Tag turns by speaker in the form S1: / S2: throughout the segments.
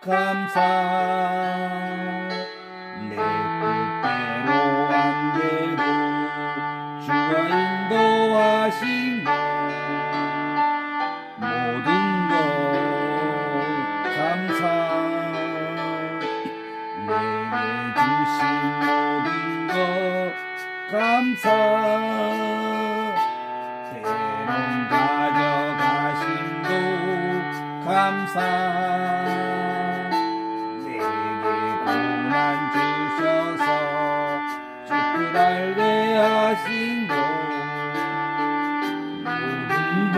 S1: 감사. 내 뜻대로 안 돼도 주가 인도하신 모든 것 감사. 내게 주신 모든 것 감사. 때론 가격 감사. 내게 고난 주셔서 죽을 알게 하신 도 우리 보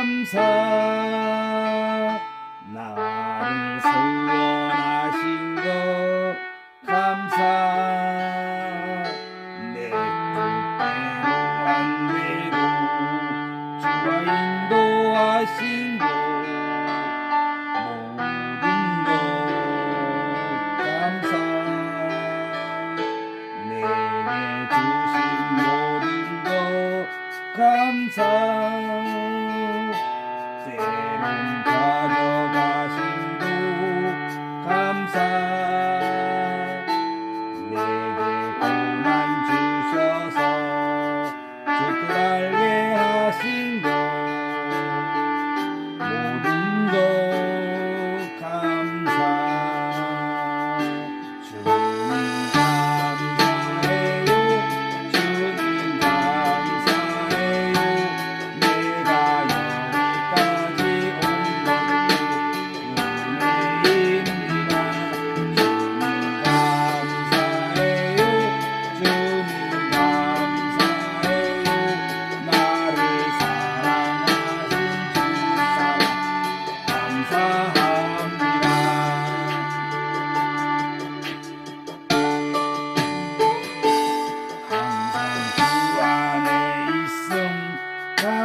S1: 三生难诉。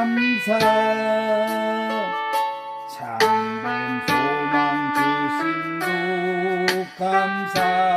S1: 감사. 참된 소망 주신 주 감사.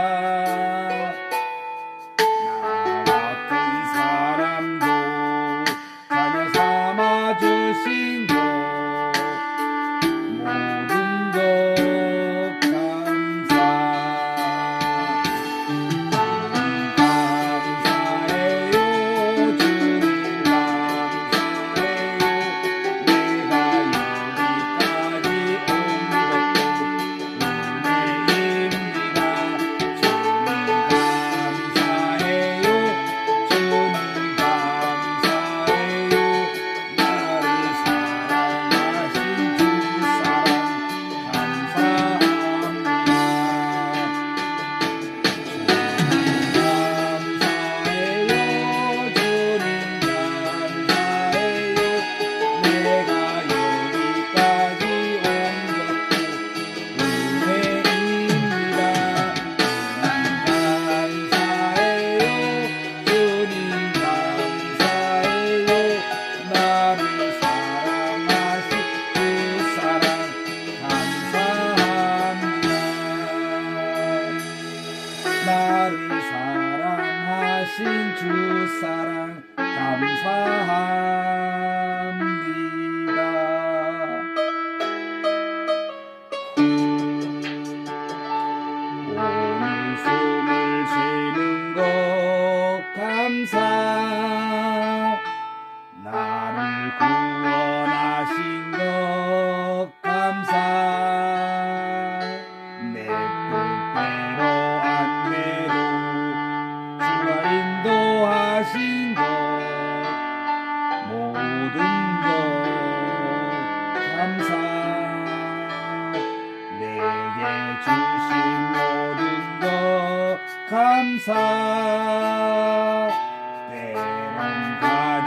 S1: 감사 때론 가